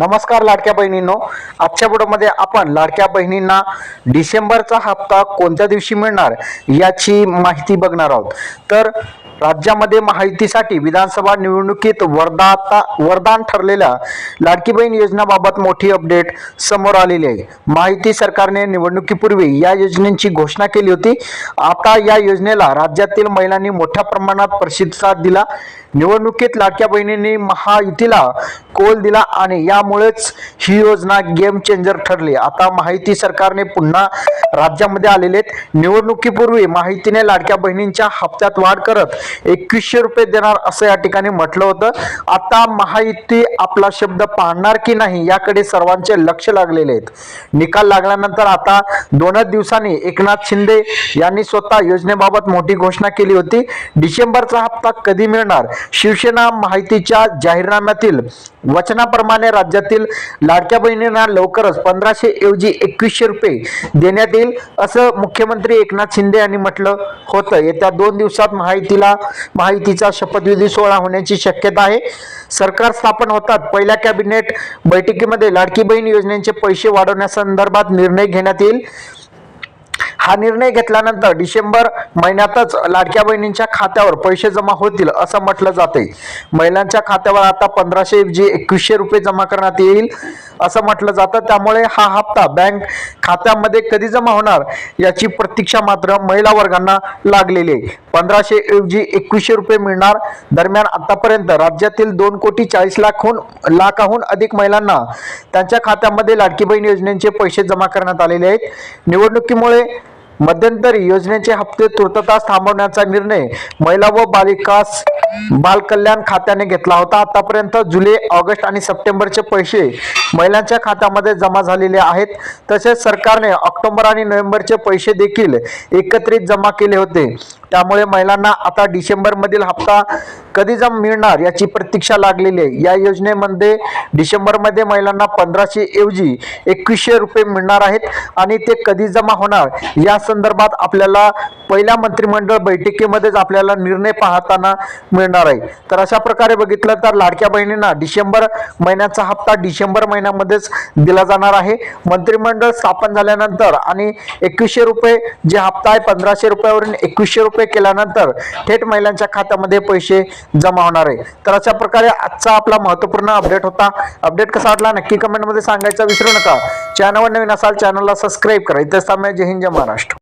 नमस्कार लाडक्या बहिणींनो. आजच्या व्हिडिओमध्ये आपण लाडक्या बहिणींना डिसेंबरचा हप्ता कोणत्या दिवशी मिळणार याची माहिती बघणार आहोत. तर राज्यामध्ये माहितीसाठी विधानसभा निवडणुकीत वरदाता वरदान ठरलेल्या लाडकी बहीण योजनाबाबत मोठी अपडेट समोर आलेली आहे. माहिती सरकारने निवडणुकीपूर्वी या योजनेची घोषणा केली होती. आता या योजनेला राज्यातील महिलांनी मोठ्या प्रमाणात प्रतिसाद दिला. निवडणुकीत लाडक्या बहिणींनी महायुतीला कोल दिला आणि यामुळेच ही योजना गेम चेंजर ठरली. आता माहिती सरकारने पुन्हा राज्यामध्ये आलेले आहेत. निवडणुकीपूर्वी माहितीने लाडक्या बहिणींच्या हप्त्यात वाढ करत एकवीसशे रुपये देणार असं या ठिकाणी म्हटलं होतं. आता महायुती आपला शब्द पाहणार की नाही याकडे सर्वांचे लक्ष लागलेले आहेत. निकाल लागल्यानंतर आता दोनच दिवसांनी एकनाथ शिंदे यांनी स्वतः योजनेबाबत मोठी घोषणा केली होती. डिसेंबरचा हप्ता कधी मिळणार? शिवसेना माहितीच्या जाहीरनाम्यातील वचनाप्रमाणे राज्यातील लाडक्या बहिणींना लवकरच पंधराशे ऐवजी एकवीसशे रुपये देण्यात येईल असं मुख्यमंत्री एकनाथ शिंदे यांनी म्हटलं होतं. येत्या दोन दिवसात माहितीला माहितीचा शपथविधी सोहळा होण्याची शक्यता आहे. सरकार स्थापन होतात पहिल्या कॅबिनेट बैठकीमध्ये लाडकी बहीण योजनेचे पैसे वाढवण्यासंदर्भात निर्णय घेण्यात येईल. हा निर्णय घेतल्यानंतर डिसेंबर महिन्यातच लाडक्या बहिणींच्या खात्यावर पैसे जमा होतील असं म्हटलं जाते. महिलांच्या खात्यावर आता पंधराशे ऐवजी एकवीसशे रुपये जमा करण्यात येईल असं म्हटलं जातं. त्यामुळे हा हप्ता बँक खात्यामध्ये कधी जमा होणार याची प्रतीक्षा मात्र महिला वर्गांना लागलेली आहे. पंधराशे ऐवजी एकवीसशे रुपये मिळणार दरम्यान आतापर्यंत राज्यातील दोन कोटी चाळीस लाखहून लाखाहून अधिक महिलांना त्यांच्या खात्यामध्ये लाडकी बहीण योजनेचे पैसे जमा करण्यात आलेले आहेत. निवडणुकीमुळे मध्यंतरी योजनेचे हप्ते तुर्ततास थांबवण्याचा निर्णय महिला व बालिकास बालकल्याण खात्याने घेतला होता. आतापर्यंत जुलै ऑगस्ट आणि सप्टेंबरचे पैसे महिलांच्या खात्यामध्ये जमा झालेले आहेत. तसेच सरकारने ऑक्टोबर आणि नोव्हेंबरचे पैसे देखील एकत्रित जमा केले होते. त्यामुळे महिलांना आता डिसेंबरमधील हप्ता कधी जम मिळणार याची प्रतीक्षा लागलेली आहे. या योजनेमध्ये डिसेंबरमध्ये महिलांना पंधराशे ऐवजी एकवीसशे रुपये मिळणार आहेत आणि ते कधी जमा होणार? या संदर्भात आपल्याला पहिल्या मंत्रिमंडळ बैठकीमध्येच आपल्याला निर्णय पाहताना मिळणार आहे. तर अशा प्रकारे बघितलं तर लाडक्या बहिणींना डिसेंबर महिन्याचा हप्ता डिसेंबर महिन्यामध्येच दिला जाणार आहे. मंत्रिमंडळ स्थापन झाल्यानंतर आणि एकवीसशे रुपये जे हप्ता आहे पंधराशे रुपयावरून एकवीसशे रुपये केल्यानंतर थेट महिलांच्या खात्यामध्ये पैसे जमा होणार आहे. तर अशा प्रकारे आजचा आपला महत्त्वपूर्ण अपडेट होता. अपडेट कसा वाटला नक्की कमेंटमध्ये सांगायचं विसरू नका. चॅनलवर नवीन असाल चॅनलला सबस्क्राईब करा. इथे जय हिंद जय महाराष्ट्र.